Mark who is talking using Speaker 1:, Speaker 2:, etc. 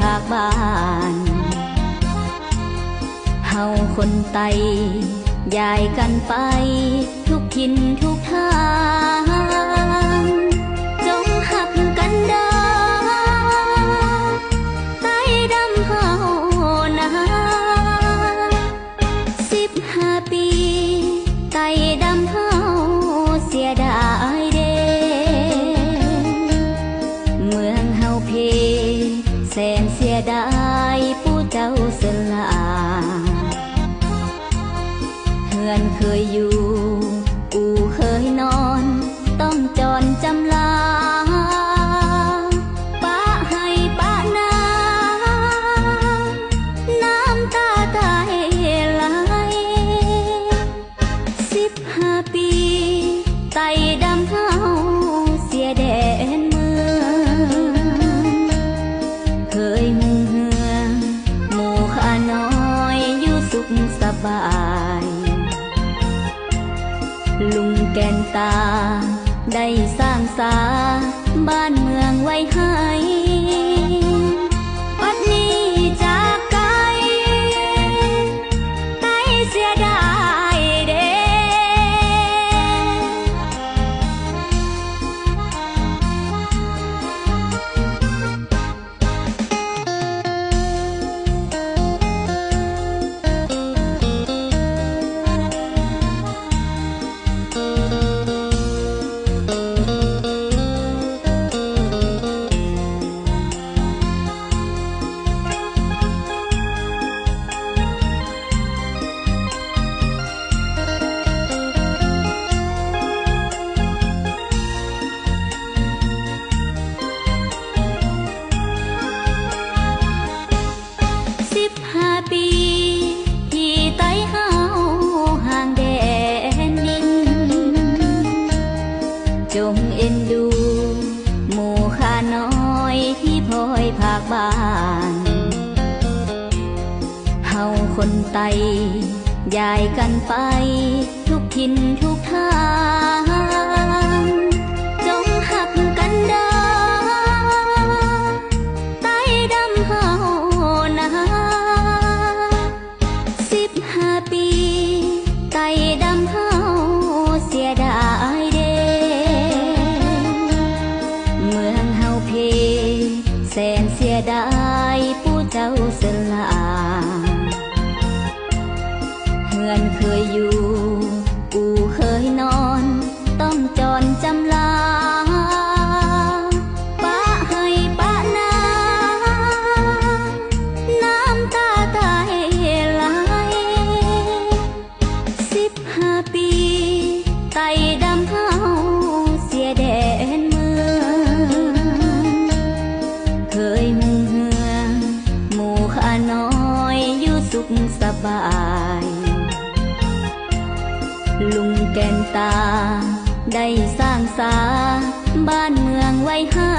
Speaker 1: ภาคบ้านเฮาคนไตยายกันไป ทุกทินทุกทาง ได้ผู้เจ้าสลาเฮือนเคยอยู่ ลุงแกนตา ได้สร้างสา บ้านเมืองไว้ให้ากบ้านเฮาคนไตย้ายกันไป ทุกทินทุกทาง แสนเสียดายผู้เจ้าสลาเฮือนเคยอยู่ กูเคยนอน ต้องจรจำลาป้าให้ป้านาน้ำตาตายไหลสิบห้าปี สบาย ลุงแกนตา ได้สร้างสา บ้านเมืองไว้ให้